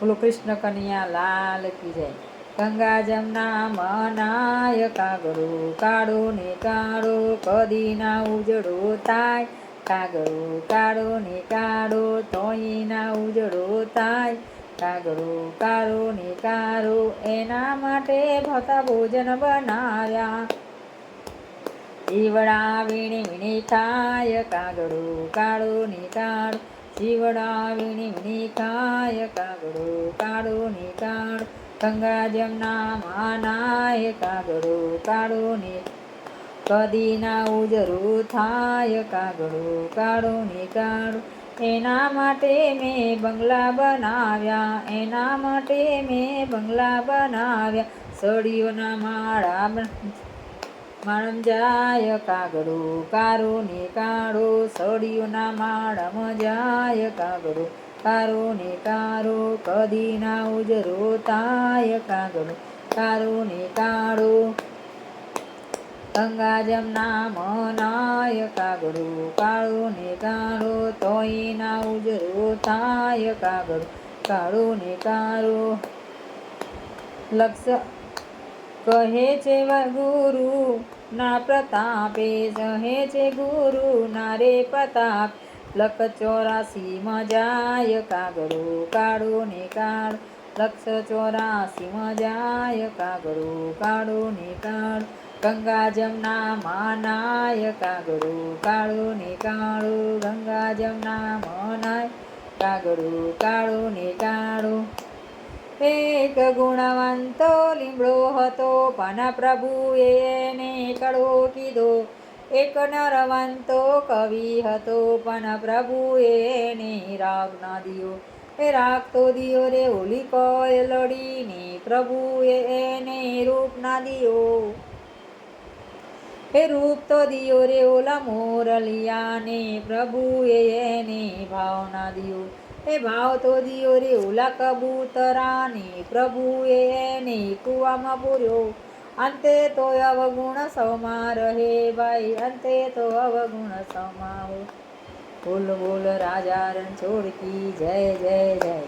બોલો કૃષ્ણ કન્યા, લાલ કી જાય. ગંગા જમના મનાય કાગરો કાળો ને કાળો કદી ના ઉજળો થાય. કાગરો કાળો ને કાળો તોય ના ઉજળો થાય. કાગરો કાળો ને કાળો એના માટે ભતા ભોજન બનાવ્યા. ઈવડા વીણી વીણી થાય. કાગડો કાળો ને કાળો જીવડા વીણી વીણી ખાય કાગડો કાળો નિકાળ. કાળો ગંગા જમના માનાય કાગડો કાળો ને. કદી ના ઉજરું થાય કાગડો કાળો નિકાળ. એના માટે મેં બંગલા બનાવ્યા, એના માટે મેં બંગલા બનાવ્યા. સળીઓના માળા માળમ જાય, કાગડો કારો ને કાળો સળીઓના માળમ જાય, કાગડો કારો ને કારો કદી ના ઉજરો તાય કાગડો કારો ને કાળો. ગંગા જમના મનાય કાગડો, કાળો ને કાળો, તોય ના ઉજરો તાય કાગડો, કાળો ને કાળો. લક્ષ કહે છે ગુરુ ના પ્રતાપે જહે છે ગુરુ, ના રે પ્રતાપ. લખ ચોરાસીમાં જાય કાગડો કાળો ને કાળ લક્ષ ચોરાસીમાં જાય કાગડો કાળો ને કાળ ગંગા જમના માનાય કાગડો કાળો ને કાળો ગંગા જમના મનાય કાગડો કાળો ને કાળો એક ગુણવંતો લીમડો હતો. પણ પ્રભુએ એને કડવો કીધો. એક નરવંતો કવિ હતો. પણ પ્રભુએ એને રાગ ના દિયો. એ રાખતો દિયો રે ઓલી કોય લડીને. પ્રભુએ એને રૂપ ના દિયો. હે રૂપ તો દિયો રે ઓલા મોરલિયાને. પ્રભુએ એને ભાવના દિયો. એ ભાવ તો દિયો રે ઓલા કબૂતરાને પ્રભુએ એને કૂવામાં પૂર્યો. અંતે તો અવગુણ સૌમાં રહે ભાઈ, અંતે તો અવગુણ સૌમાં બોલ બોલ રાજા રણછોડ જય જય જય.